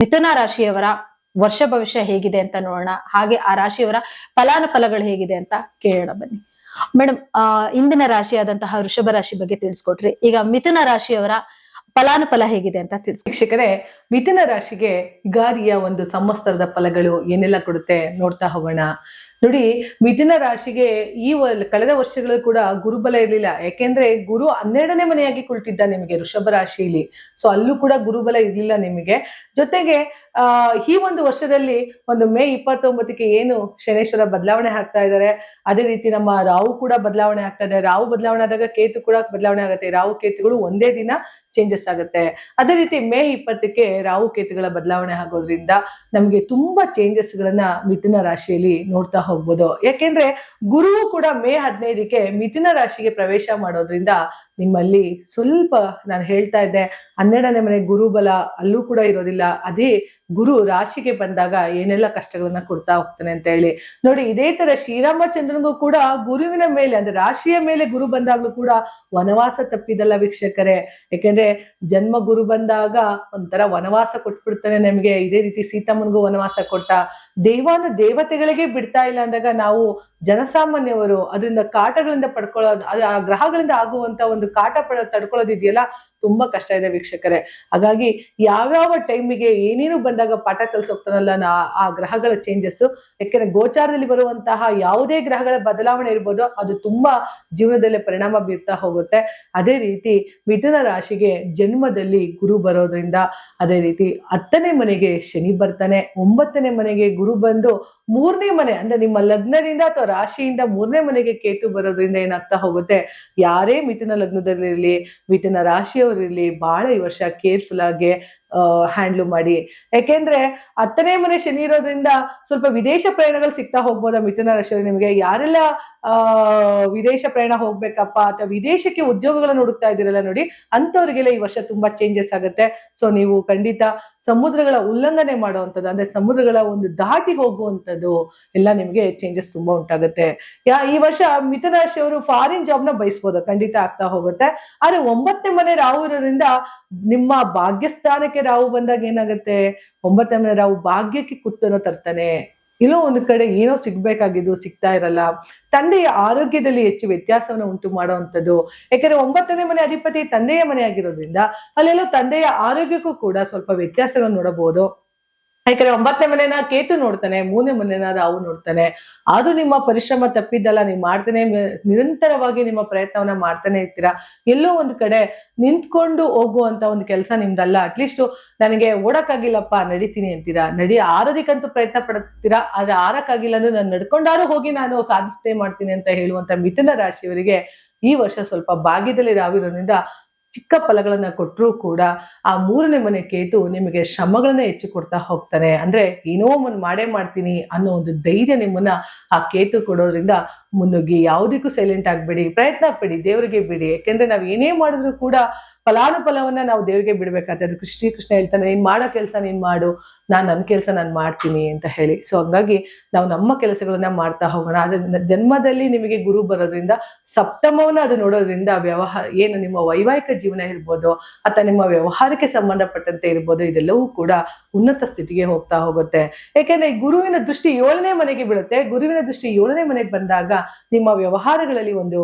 ಮಿಥುನ ರಾಶಿಯವರ ವರ್ಷ ಭವಿಷ್ಯ ಹೇಗಿದೆ ಅಂತ ನೋಡೋಣ. ಹಾಗೆ ಆ ರಾಶಿಯವರ ಫಲಾನುಫಲಗಳು ಹೇಗಿದೆ ಅಂತ ಕೇಳೋಣ ಬನ್ನಿ. ಮೇಡಮ್ ಆ, ಇಂದಿನ ರಾಶಿಯಾದಂತಹ ವೃಷಭ ರಾಶಿ ಬಗ್ಗೆ ತಿಳಿಸ್ಕೊಟ್ರಿ. ಈಗ ಮಿಥುನ ರಾಶಿಯವರ ಫಲಾನುಫಲ ಹೇಗಿದೆ ಅಂತ ತಿಳಿಸ್ ವೀಕ್ಷಕರೇ, ಮಿಥುನ ರಾಶಿಗೆ ಯುಗಾದಿಯ ಒಂದು ಸಂವತ್ಸರದ ಫಲಗಳು ಏನೆಲ್ಲ ಕೊಡುತ್ತೆ ನೋಡ್ತಾ ಹೋಗೋಣ. ನೋಡಿ, ಮಿಥುನ ರಾಶಿಗೆ ಈ ಕಳೆದ ವರ್ಷಗಳು ಕೂಡ ಗುರುಬಲ ಇರಲಿಲ್ಲ. ಯಾಕೆಂದ್ರೆ ಗುರು ಹನ್ನೆರಡನೇ ಮನೆಯಾಗಿ ಕುಳಿತಿದ್ದ ನಿಮಗೆ ವೃಷಭ ರಾಶಿಯಲ್ಲಿ. ಸೊ ಅಲ್ಲೂ ಕೂಡ ಗುರುಬಲ ಇರಲಿಲ್ಲ ನಿಮಗೆ. ಜೊತೆಗೆ ಈ ಒಂದು ವರ್ಷದಲ್ಲಿ ಒಂದು ಮೇ ಇಪ್ಪತ್ತೊಂಬತ್ತಕ್ಕೆ ಏನು ಶನೇಶ್ವರ ಬದಲಾವಣೆ ಆಗ್ತಾ ಇದ್ದಾರೆ, ಅದೇ ರೀತಿ ನಮ್ಮ ರಾಹು ಕೂಡ ಬದಲಾವಣೆ ಆಗ್ತಾ ಇದೆ. ರಾಹು ಬದಲಾವಣೆ ಆದಾಗ ಕೇತು ಕೂಡ ಬದಲಾವಣೆ ಆಗುತ್ತೆ. ರಾಹು ಕೇತುಗಳು ಒಂದೇ ದಿನ ಚೇಂಜಸ್ ಆಗುತ್ತೆ. ಅದೇ ರೀತಿ ಮೇ ಇಪ್ಪತ್ತಕ್ಕೆ ರಾಹು ಕೇತುಗಳ ಬದಲಾವಣೆ ಆಗೋದ್ರಿಂದ ನಮಗೆ ತುಂಬಾ ಚೇಂಜಸ್ ಗಳನ್ನ ಮಿಥುನ ರಾಶಿಯಲ್ಲಿ ನೋಡ್ತಾ ಹೋಗ್ಬೋದು. ಯಾಕೆಂದ್ರೆ ಗುರುವು ಕೂಡ ಮೇ ಹದಿನೈದಕ್ಕೆ ಮಿಥುನ ರಾಶಿಗೆ ಪ್ರವೇಶ ಮಾಡೋದ್ರಿಂದ ನಿಮ್ಮಲ್ಲಿ ಸ್ವಲ್ಪ ನಾನು ಹೇಳ್ತಾ ಇದ್ದೆ, ಹನ್ನೆರಡನೇ ಮನೆ ಗುರುಬಲ ಅಲ್ಲೂ ಕೂಡ ಇರೋದಿಲ್ಲ. ಅದೇ ಗುರು ರಾಶಿಗೆ ಬಂದಾಗ ಏನೆಲ್ಲ ಕಷ್ಟಗಳನ್ನ ಕೊಡ್ತಾ ಹೋಗ್ತಾನೆ ಅಂತ ಹೇಳಿ. ನೋಡಿ, ಇದೇ ತರ ಶ್ರೀರಾಮಚಂದ್ರನಿಗೂ ಕೂಡ ಗುರುವಿನ ಮೇಲೆ, ಅಂದ್ರೆ ರಾಶಿಯ ಮೇಲೆ ಗುರು ಬಂದಾಗ್ಲೂ ಕೂಡ ವನವಾಸ ತಪ್ಪಿದಲ್ಲ ವೀಕ್ಷಕರೇ. ಯಾಕೆಂದ್ರೆ ಜನ್ಮ ಗುರು ಬಂದಾಗ ಒಂಥರ ವನವಾಸ ಕೊಟ್ಬಿಡ್ತಾನೆ ನಮಗೆ. ಇದೇ ರೀತಿ ಸೀತಮ್ಮನಿಗೂ ವನವಾಸ ಕೊಟ್ಟ. ದೇವಾನು ದೇವತೆಗಳಿಗೆ ಬಿಡ್ತಾ ಇಲ್ಲ ಅಂದಾಗ ನಾವು ಜನಸಾಮಾನ್ಯವರು ಅದರಿಂದ ಕಾಟಗಳಿಂದ ಪಡ್ಕೊಳ್ಳೋದು ಆ ಗ್ರಹಗಳಿಂದ ಆಗುವಂತ ಒಂದು ಕಾಟ ಪಡ ತಡ್ಕೊಳ್ಳೋದಿದೆಯಲ್ಲ ತುಂಬಾ ಕಷ್ಟ ಇದೆ ವೀಕ್ಷಕರೇ. ಹಾಗಾಗಿ ಯಾವ್ಯಾವ ಟೈಮಿಗೆ ಏನೇನು ಬಂದಾಗ ಪಾಠ ಕಲ್ಸೋಗ್ತಾನಲ್ಲ ಆ ಗ್ರಹಗಳ ಚೇಂಜಸ್ ಯಾಕೆಂದ್ರೆ ಗೋಚಾರದಲ್ಲಿ ಬರುವಂತಹ ಯಾವುದೇ ಗ್ರಹಗಳ ಬದಲಾವಣೆ ಇರ್ಬೋದು, ಅದು ತುಂಬಾ ಜೀವನದಲ್ಲಿ ಪರಿಣಾಮ ಬೀರ್ತಾ ಹೋಗುತ್ತೆ. ಅದೇ ರೀತಿ ಮಿಥುನ ರಾಶಿಗೆ ಜನ್ಮದಲ್ಲಿ ಗುರು ಬರೋದ್ರಿಂದ ಅದೇ ರೀತಿ ಹತ್ತನೇ ಮನೆಗೆ ಶನಿ ಬರ್ತಾನೆ, ಒಂಬತ್ತನೇ ಮನೆಗೆ ಗುರು ಬಂದು ಮೂರನೇ ಮನೆ, ಅಂದ್ರೆ ನಿಮ್ಮ ಲಗ್ನದಿಂದ ಅಥವಾ ರಾಶಿಯಿಂದ ಮೂರನೇ ಮನೆಗೆ ಕೇತು ಬರೋದ್ರಿಂದ ಏನಾಗ್ತಾ ಹೋಗುತ್ತೆ? ಯಾರೇ ಮಿಥುನ ಲಗ್ನದಲ್ಲಿರಲಿ, ಮಿಥುನ ರಾಶಿಯವರಿರ್ಲಿ ಬಹಳ ಈ ವರ್ಷ ಕೇರ್ಫುಲ್ ಆಗಿ ಹ್ಯಾಂಡ್ಲ್ ಮಾಡಿ. ಯಾಕೆಂದ್ರೆ ಹತ್ತನೇ ಮನೆ ಶನಿ ಇರೋದ್ರಿಂದ ಸ್ವಲ್ಪ ವಿದೇಶ ಪ್ರಯಾಣಗಳು ಸಿಗ್ತಾ ಹೋಗ್ಬೋದಾ ಮಿಥುನ ರಾಶಿಯಲ್ಲಿ? ನಿಮಗೆ ಯಾರೆಲ್ಲ ವಿದೇಶ ಪ್ರಯಾಣ ಹೋಗ್ಬೇಕಪ್ಪ ಅಥವಾ ವಿದೇಶಕ್ಕೆ ಉದ್ಯೋಗಗಳನ್ನು ಹುಡುಕ್ತಾ ಇದ್ದೀರಲ್ಲ ನೋಡಿ, ಅಂಥವ್ರಿಗೆಲ್ಲ ಈ ವರ್ಷ ತುಂಬಾ ಚೇಂಜಸ್ ಆಗುತ್ತೆ. ಸೊ ನೀವು ಖಂಡಿತ ಸಮುದ್ರಗಳ ಉಲ್ಲಂಘನೆ ಮಾಡುವಂಥದ್ದು, ಅಂದ್ರೆ ಸಮುದ್ರಗಳ ಒಂದು ದಾಟಿ ಹೋಗುವಂಥದ್ದು ಎಲ್ಲ ನಿಮಗೆ ಚೇಂಜಸ್ ತುಂಬಾ ಉಂಟಾಗುತ್ತೆ. ಯಾ, ಈ ವರ್ಷ ಮಿಥುನ ರಾಶಿಯವರು ಫಾರಿನ್ ಜಾಬ್ನ ಬಯಸ್ಬೋದು, ಖಂಡಿತ ಆಗ್ತಾ ಹೋಗುತ್ತೆ. ಆದ್ರೆ ಒಂಬತ್ತನೇ ಮನೆ ರಾಹು ಇರೋದ್ರಿಂದ ನಿಮ್ಮ ಭಾಗ್ಯಸ್ಥಾನಕ್ಕೆ ರಾಹು ಬಂದಾಗ ಏನಾಗುತ್ತೆ? ಒಂಬತ್ತನೇ ರಾಹು ಭಾಗ್ಯಕ್ಕೆ ಕುತ್ತನ್ನು ತರ್ತಾನೆ. ಇಲ್ಲೋ ಒಂದು ಕಡೆ ಏನೋ ಸಿಗ್ಬೇಕಾಗಿದ್ದು ಸಿಗ್ತಾ ಇರಲ್ಲ. ತಂದೆಯ ಆರೋಗ್ಯದಲ್ಲಿ ಹೆಚ್ಚು ವ್ಯತ್ಯಾಸವನ್ನು ಉಂಟು ಮಾಡುವಂಥದ್ದು. ಯಾಕಂದ್ರೆ ಒಂಬತ್ತನೇ ಮನೆ ಅಧಿಪತಿ ತಂದೆಯ ಮನೆ ಆಗಿರೋದ್ರಿಂದ ಅಲ್ಲೆಲ್ಲೋ ತಂದೆಯ ಆರೋಗ್ಯಕ್ಕೂ ಕೂಡ ಸ್ವಲ್ಪ ವ್ಯತ್ಯಾಸಗಳನ್ನು ನೋಡಬಹುದು. ಯಾಕಂದ್ರೆ ಒಂಬತ್ತನೇ ಮನೆನ ಕೇತು ನೋಡ್ತಾನೆ, ಮೂರನೇ ಮನೆನ ರಾವು ನೋಡ್ತಾನೆ. ಆದ್ರೂ ನಿಮ್ಮ ಪರಿಶ್ರಮ ತಪ್ಪಿದ್ದಲ್ಲ, ನೀವು ಮಾಡ್ತಾನೆ ನಿರಂತರವಾಗಿ ನಿಮ್ಮ ಪ್ರಯತ್ನವನ್ನ ಮಾಡ್ತಾನೆ ಇರ್ತೀರಾ? ಎಲ್ಲೋ ಒಂದ್ ಕಡೆ ನಿಂತ್ಕೊಂಡು ಹೋಗುವಂತ ಒಂದು ಕೆಲಸ ನಿಮ್ದಲ್ಲ. ಅಟ್ಲೀಸ್ಟ್ ನನಗೆ ಓಡಕ್ಕಾಗಿಲ್ಲಪ್ಪ, ನಡಿತೀನಿ ಅಂತೀರಾ? ನಡಿ, ಆರೋದಿಕ್ಕಂತೂ ಪ್ರಯತ್ನ ಪಡ್ತೀರಾ? ಆದ್ರೆ ಆರಕ್ಕಾಗಿಲ್ಲ ಅಂದ್ರೆ ನಾನು ನಡ್ಕೊಂಡಾರು ಹೋಗಿ ನಾನು ಸಾಧಿಸ್ತೇ ಮಾಡ್ತೀನಿ ಅಂತ ಹೇಳುವಂತ ಮಿಥುನ ರಾಶಿಯವರಿಗೆ ಈ ವರ್ಷ ಸ್ವಲ್ಪ ಭಾಗ್ಯದಲ್ಲಿ ರಾವಿರೋದ್ರಿಂದ ಚಿಕ್ಕ ಫಲಗಳನ್ನ ಕೊಟ್ಟರೂ ಕೂಡ ಆ ಮೂರನೇ ಮನೆ ಕೇತು ನಿಮಗೆ ಶ್ರಮಗಳನ್ನ ಹೆಚ್ಚು ಕೊಡ್ತಾ ಹೋಗ್ತಾನೆ ಅಂದ್ರೆ ಏನೋ ಒಂದು ಮಾಡೇ ಮಾಡ್ತೀನಿ ಅನ್ನೋ ಒಂದು ಧೈರ್ಯ ನಿಮ್ಮನ್ನ ಆ ಕೇತು ಕೊಡೋದ್ರಿಂದ ಮುನ್ನುಗ್ಗಿ ಯಾವುದಕ್ಕೂ ಸೈಲೆಂಟ್ ಆಗ್ಬೇಡಿ. ಪ್ರಯತ್ನ ಪಡಿ, ದೇವರಿಗೆ ಬಿಡಿ. ಯಾಕೆಂದ್ರೆ ನಾವು ಏನೇ ಮಾಡಿದ್ರು ಕೂಡ ಫಲಾನುಫಲವನ್ನ ನಾವು ದೇವರಿಗೆ ಬಿಡ್ಬೇಕಾಗ್ತದೆ ಅದಕ್ಕೆ ಶ್ರೀಕೃಷ್ಣ ಹೇಳ್ತಾನೆ, ನೀನ್ ಮಾಡೋ ಕೆಲಸ ನೀನ್ ಮಾಡು. ನಾನ್ ನನ್ನ ಕೆಲಸ ನಾನು ಮಾಡ್ತೀನಿ ಅಂತ ಹೇಳಿ. ಸೊ ಹಂಗಾಗಿ ನಾವು ನಮ್ಮ ಕೆಲಸಗಳನ್ನ ಮಾಡ್ತಾ ಹೋಗೋಣ. ಆದ್ರೆ ಜನ್ಮದಲ್ಲಿ ನಿಮಗೆ ಗುರು ಬರೋದ್ರಿಂದ, ಸಪ್ತಮವನ್ನ ಅದು ನೋಡೋದ್ರಿಂದ ವ್ಯವಹಾರ, ಏನು ನಿಮ್ಮ ವೈವಾಹಿಕ ಜೀವನ ಇರ್ಬೋದು, ಅಥವಾ ನಿಮ್ಮ ವ್ಯವಹಾರಕ್ಕೆ ಸಂಬಂಧಪಟ್ಟಂತೆ ಇರ್ಬೋದು, ಇದೆಲ್ಲವೂ ಕೂಡ ಉನ್ನತ ಸ್ಥಿತಿಗೆ ಹೋಗ್ತಾ ಹೋಗುತ್ತೆ. ಯಾಕೆಂದ್ರೆ ಗುರುವಿನ ದೃಷ್ಟಿ ಏಳನೇ ಮನೆಗೆ ಬೀಳುತ್ತೆ. ಗುರುವಿನ ದೃಷ್ಟಿ ಏಳನೇ ಮನೆಗೆ ಬಂದಾಗ ನಿಮ್ಮ ವ್ಯವಹಾರಗಳಲ್ಲಿ ಒಂದು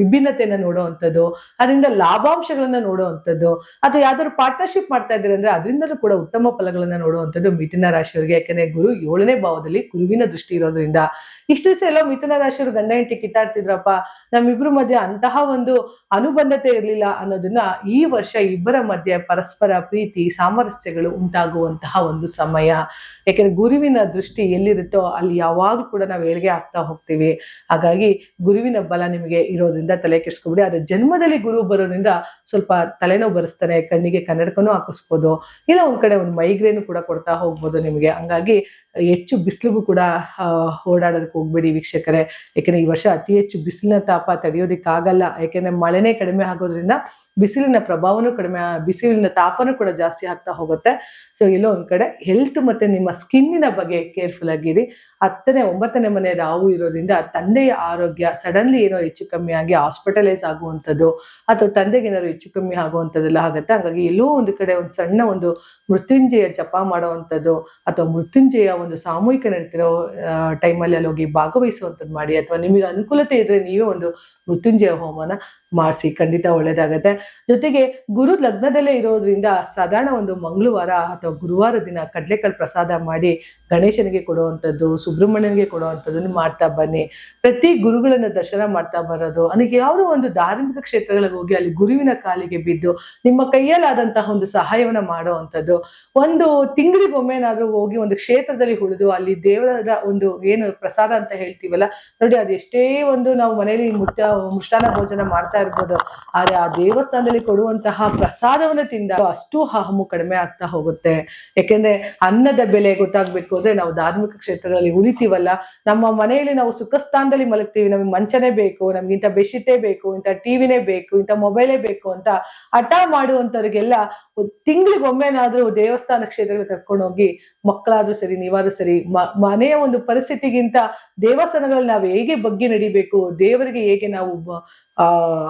ವಿಭಿನ್ನತೆಯನ್ನು ನೋಡುವಂಥದ್ದು, ಅದರಿಂದ ಲಾಭಾಂಶಗಳನ್ನ ನೋಡುವಂಥದ್ದು, ಅಥವಾ ಯಾವ್ದಾದ್ರು ಪಾರ್ಟ್ನರ್ಶಿಪ್ ಮಾಡ್ತಾ ಇದ್ದೀರಿ ಅಂದ್ರೆ, ಅದರಿಂದಲೂ ಕೂಡ ಉತ್ತಮ ಫಲಗಳನ್ನ ನೋಡುವಂಥದ್ದು ಮಿಥುನ ರಾಶಿಯವರಿಗೆ. ಯಾಕಂದ್ರೆ ಗುರು ಏಳನೇ ಭಾವದಲ್ಲಿ ಗುರುವಿನ ದೃಷ್ಟಿ ಇರೋದ್ರಿಂದ. ಇಷ್ಟು ಎಲ್ಲ ಮಿಥುನ ರಾಶಿಯವರು ಗಂಡ ಹೆಂಡತಿ ಕಿತ್ತಾಡ್ತಿದ್ರಪ್ಪ, ನಮ್ಮಿಬ್ರ ಮಧ್ಯೆ ಅಂತಹ ಒಂದು ಅನುಬಂಧತೆ ಇರಲಿಲ್ಲ ಅನ್ನೋದನ್ನ ಈ ವರ್ಷ ಇಬ್ಬರ ಮಧ್ಯೆ ಪರಸ್ಪರ ಪ್ರೀತಿ, ಸಾಮರಸ್ಯಗಳು ಉಂಟಾಗುವಂತಹ ಒಂದು ಸಮಯ. ಯಾಕೆಂದ್ರೆ ಗುರುವಿನ ದೃಷ್ಟಿ ಎಲ್ಲಿರುತ್ತೋ ಅಲ್ಲಿ ಯಾವಾಗಲೂ ಕೂಡ ನಾವು ಏಳಿಗೆ ಆಗ್ತಾ ಹೋಗ್ತೀವಿ. ಹಾಗಾಗಿ ಗುರುವಿನ ಬಲ ನಿಮಗೆ ಇರೋದ್ರಿಂದ ತಲೆ ಕೆಡಿಸ್ಕೊಬಿಡಿ. ಆದ್ರೆ ಜನ್ಮದಲ್ಲಿ ಗುರು ಬರೋದ್ರಿಂದ ಸ್ವಲ್ಪ ತಲೆನೋವು ಬರೆಸ್ತಾನೆ ಕಣ್ಣಿಗೆ ಕನ್ನಡಕನೂ ಹಾಕಿಸ್ಬೋದು. ಇಲ್ಲ ಒಂದ್ ಕಡೆ ಒಂದು ಮೈಗ್ರೇನು ಕೂಡ ಕೊಡ್ತಾ ಹೋಗ್ಬೋದು ನಿಮಗೆ. ಹಂಗಾಗಿ ಹೆಚ್ಚು ಬಿಸಿಲಿಗೂ ಕೂಡ ಓಡಾಡೋದಕ್ಕೆ ಹೋಗ್ಬೇಡಿ ವೀಕ್ಷಕರೇ. ಯಾಕೆಂದ್ರೆ ಈ ವರ್ಷ ಅತಿ ಹೆಚ್ಚು ಬಿಸಿಲಿನ ತಾಪ ತಡೆಯೋದಕ್ಕಾಗಲ್ಲ. ಯಾಕೆಂದ್ರೆ ಮಳೆನೇ ಕಡಿಮೆ ಆಗೋದ್ರಿಂದ ಬಿಸಿಲಿನ ಪ್ರಭಾವನೂ ಕಡಿಮೆ ಬಿಸಿಲಿನ ತಾಪನೂ ಕೂಡ ಜಾಸ್ತಿ ಆಗ್ತಾ ಹೋಗುತ್ತೆ. ಸೊ ಎಲ್ಲೋ ಒಂದ್ ಕಡೆ ಹೆಲ್ತ್ ಮತ್ತೆ ನಿಮ್ಮ ಸ್ಕಿನ್ನಿನ ಬಗ್ಗೆ ಕೇರ್ಫುಲ್ ಆಗಿರಿ. ಹತ್ತನೇ, ಒಂಬತ್ತನೇ ಮನೆ ರಾವು ಇರೋದ್ರಿಂದ ತಂದೆಯ ಆರೋಗ್ಯ ಸಡನ್ಲಿ ಏನೋ ಹೆಚ್ಚು ಕಮ್ಮಿ ಆಗಿ ಹಾಸ್ಪಿಟಲೈಸ್ ಆಗುವಂಥದ್ದು, ಅಥವಾ ತಂದೆಗೆ ಏನಾದ್ರು ಹೆಚ್ಚು ಕಮ್ಮಿ ಆಗುವಂಥದ್ದೆಲ್ಲ ಆಗುತ್ತೆ. ಹಾಗಾಗಿ ಎಲ್ಲೋ ಒಂದು ಕಡೆ ಒಂದು ಸಣ್ಣ ಒಂದು ಮೃತ್ಯುಂಜಯ ಜಪ ಮಾಡುವಂಥದ್ದು, ಅಥವಾ ಮೃತ್ಯುಂಜಯ ಒಂದು ಸಾಮೂಹಿಕ ನಡೀತಿರೋ ಟೈಮಲ್ಲಿ ಅಲ್ಲಿ ಹೋಗಿ ಭಾಗವಹಿಸುವಂಥದ್ದು ಮಾಡಿ ಅಥವಾ ನಿಮಗೆ ಅನುಕೂಲತೆ ಇದ್ರೆ ನೀವೇ ಒಂದು ಮೃತ್ಯುಂಜಯ ಹೋಮನ ಮಾಡಿಸಿ, ಖಂಡಿತ ಒಳ್ಳೇದಾಗತ್ತೆ. ಜೊತೆಗೆ ಗುರು ಲಗ್ನದಲ್ಲೇ ಇರೋದ್ರಿಂದ ಸಾಧಾರಣ ಒಂದು ಮಂಗಳವಾರ ಅಥವಾ ಗುರುವಾರ ದಿನ ಕಡಲೆಕಾಳು ಪ್ರಸಾದ ಮಾಡಿ ಗಣೇಶನಿಗೆ ಕೊಡುವಂಥದ್ದು, ಸುಬ್ರಹ್ಮಣ್ಯನಿಗೆ ಕೊಡುವಂಥದ್ದನ್ನು ಮಾಡ್ತಾ ಬನ್ನಿ. ಪ್ರತಿ ಗುರುಗಳನ್ನ ದರ್ಶನ ಮಾಡ್ತಾ ಬರೋದು ನನಗೆ ಯಾವುದೋ ಒಂದು ಧಾರ್ಮಿಕ ಕ್ಷೇತ್ರಗಳಿಗೆ ಹೋಗಿ ಅಲ್ಲಿ ಗುರುವಿನ ಕಾಲಿಗೆ ಬಿದ್ದು ನಿಮ್ಮ ಕೈಯಲ್ಲಾದಂತಹ ಒಂದು ಸಹಾಯವನ್ನ ಮಾಡುವಂಥದ್ದು. ಒಂದು ತಿಂಗಳಿಗೊಮ್ಮೆನಾದ್ರೂ ಹೋಗಿ ಒಂದು ಕ್ಷೇತ್ರದಲ್ಲಿ ಉಳಿದು ಅಲ್ಲಿ ದೇವರ ಒಂದು ಏನು ಪ್ರಸಾದ ಅಂತ ಹೇಳ್ತೀವಲ್ಲ, ನೋಡಿ ಅದೆಷ್ಟೇ ಒಂದು ನಾವು ಮನೆಯಲ್ಲಿ ಮುಟ್ಟ ಮುಷ್ಟಾನ ಭೋಜನ ಮಾಡ್ತಾ ಇರ್ಬೋದು, ಆದ್ರೆ ಆ ದೇವಸ್ಥಾನದಲ್ಲಿ ಕೊಡುವಂತಹ ಪ್ರಸಾದವನ್ನು ತಿಂದ ಅಷ್ಟು ಹಾಹಮು ಕಡಿಮೆ ಆಗ್ತಾ ಹೋಗುತ್ತೆ. ಯಾಕೆಂದ್ರೆ ಅನ್ನದ ಬೆಲೆ ಗೊತ್ತಾಗ್ಬೇಕು ಅಂದ್ರೆ ನಾವು ಧಾರ್ಮಿಕ ಕ್ಷೇತ್ರಗಳಲ್ಲಿ ಉಳಿತೀವಲ್ಲ, ನಮ್ಮ ಮನೆಯಲ್ಲಿ ನಾವು ಸುಖ ಸ್ಥಾನದಲ್ಲಿ ಮಲಗ್ತೀವಿ, ನಮಗೆ ಮಂಚನೆ ಬೇಕು, ನಮ್ಗೆ ಇಂಥ ಬೆಡ್ಶೀಟೇ ಬೇಕು, ಇಂಥ ಟಿವಿನೇ ಬೇಕು, ಇಂಥ ಮೊಬೈಲೇ ಬೇಕು ಅಂತ ಹಠ ಮಾಡುವಂತವ್ರಿಗೆಲ್ಲ ತಿಂಗಳಿಗೊಮ್ಮೆನಾದ್ರೂ ದೇವಸ್ಥಾನ ಕ್ಷೇತ್ರಗಳಿಗೆ ಕರ್ಕೊಂಡು ಹೋಗಿ ಮಕ್ಕಳಾದ್ರೂ ಸರಿ, ನೀವಾದ್ರೂ ಸರಿ ಮನೆಯ ಒಂದು ಪರಿಸ್ಥಿತಿಗಿಂತ ದೇವಸ್ಥಾನಗಳಲ್ಲಿ ನಾವು ಹೇಗೆ ಬಗ್ಗೆ ನಡಿಬೇಕು, ದೇವರಿಗೆ ಹೇಗೆ ನಾವು ಆ,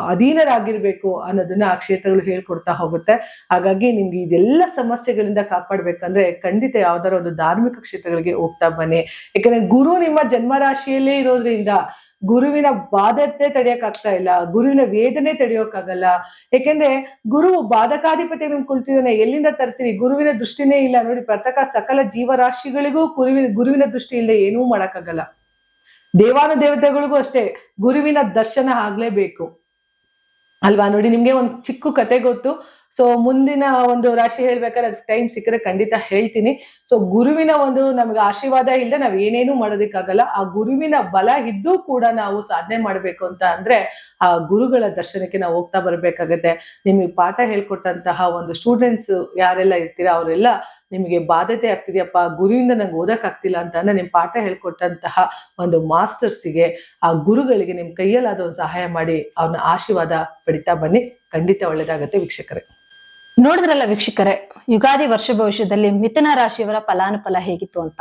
ಅಧೀನರಾಗಿರ್ಬೇಕು ಅನ್ನೋದನ್ನ ಆ ಕ್ಷೇತ್ರಗಳು ಹೇಳ್ಕೊಡ್ತಾ ಹೋಗುತ್ತೆ. ಹಾಗಾಗಿ ನಿಮ್ಗೆ ಇದೆಲ್ಲ ಸಮಸ್ಯೆಗಳಿಂದ ಕಾಪಾಡ್ಬೇಕಂದ್ರೆ ಖಂಡಿತ ಯಾವ್ದಾರ ಒಂದು ಧಾರ್ಮಿಕ ಕ್ಷೇತ್ರಗಳಿಗೆ ಹೋಗ್ತಾ ಬನ್ನಿ. ಯಾಕಂದ್ರೆ ಗುರು ನಿಮ್ಮ ಜನ್ಮ ರಾಶಿಯಲ್ಲೇ ಇರೋದ್ರಿಂದ ಗುರುವಿನ ಬಾಧತೆ ತಡೆಯಕ್ಕಾಗ್ತಾ ಇಲ್ಲ, ಗುರುವಿನ ವೇದನೆ ತಡೆಯೋಕ್ಕಾಗಲ್ಲ. ಯಾಕೆಂದ್ರೆ ಗುರು ಬಾಧಕಾಧಿಪತಿ ನಿಮ್ ಕುಳ್ತಿದ್ದಾನೆ, ಎಲ್ಲಿಂದ ತರ್ತೀನಿ? ಗುರುವಿನ ದೃಷ್ಟಿನೇ ಇಲ್ಲ. ನೋಡಿ ಪ್ರತಕ ಸಕಲ ಜೀವರಾಶಿಗಳಿಗೂ ಗುರುವಿನ ಗುರುವಿನ ದೃಷ್ಟಿ ಇಲ್ಲದೆ ಏನೂ ಮಾಡಕ್ಕಾಗಲ್ಲ. ದೇವಾನು ದೇವತೆಗಳಿಗೂ ಅಷ್ಟೇ, ಗುರುವಿನ ದರ್ಶನ ಆಗ್ಲೇಬೇಕು. ಅಲ್ವಾ? ನೋಡಿ, ನಿಮ್ಗೆ ಒಂದು ಚಿಕ್ಕ ಕತೆ ಗೊತ್ತು. ಸೊ ಮುಂದಿನ ಒಂದು ರಾಶಿ ಹೇಳ್ಬೇಕಾದ್ರೆ ಟೈಮ್ ಸಿಕ್ಕರೆ ಖಂಡಿತ ಹೇಳ್ತೀನಿ. ಸೊ ಗುರುವಿನ ಒಂದು ನಮ್ಗೆ ಆಶೀರ್ವಾದ ಇಲ್ಲದೆ ನಾವ್ ಏನೇನು ಮಾಡೋದಕ್ಕಾಗಲ್ಲ. ಆ ಗುರುವಿನ ಬಲ ಇದ್ದು ಕೂಡ ನಾವು ಸಾಧನೆ ಮಾಡ್ಬೇಕು ಅಂತ ಅಂದ್ರೆ ಆ ಗುರುಗಳ ದರ್ಶನಕ್ಕೆ ನಾವು ಹೋಗ್ತಾ ಬರ್ಬೇಕಾಗತ್ತೆ. ನಿಮಗೆ ಪಾಠ ಹೇಳ್ಕೊಟ್ಟಂತಹ ಒಂದು ಸ್ಟೂಡೆಂಟ್ಸ್ ಯಾರೆಲ್ಲ ಇರ್ತೀರಾ ಅವರೆಲ್ಲ ನಿಮಗೆ ಬಾಧ್ಯತೆ ಆಗ್ತಿದೆಯಪ್ಪ, ಗುರುವಿಂದ ನಂಗೆ ಓದಕ್ ಆಗ್ತಿಲ್ಲ ಅಂತ ಅಂದ್ರೆ ನಿಮ್ ಪಾಠ ಹೇಳ್ಕೊಟ್ಟಂತಹ ಒಂದು ಮಾಸ್ಟರ್ಸಿಗೆ ಆ ಗುರುಗಳಿಗೆ ನಿಮ್ ಕೈಯಲ್ಲಾದ ಒಂದು ಸಹಾಯ ಮಾಡಿ ಅವನ ಆಶೀರ್ವಾದ ಪಡಿತಾ ಬನ್ನಿ. ಖಂಡಿತ ಒಳ್ಳೇದಾಗತ್ತೆ ವೀಕ್ಷಕರೇ. ನೋಡಿದ್ರಲ್ಲ ವೀಕ್ಷಕರೇ ಯುಗಾದಿ ವರ್ಷ ಭವಿಷ್ಯದಲ್ಲಿ ಮಿಥುನ ರಾಶಿಯವರ ಫಲಾನುಫಲ ಹೇಗಿತ್ತು ಅಂತ?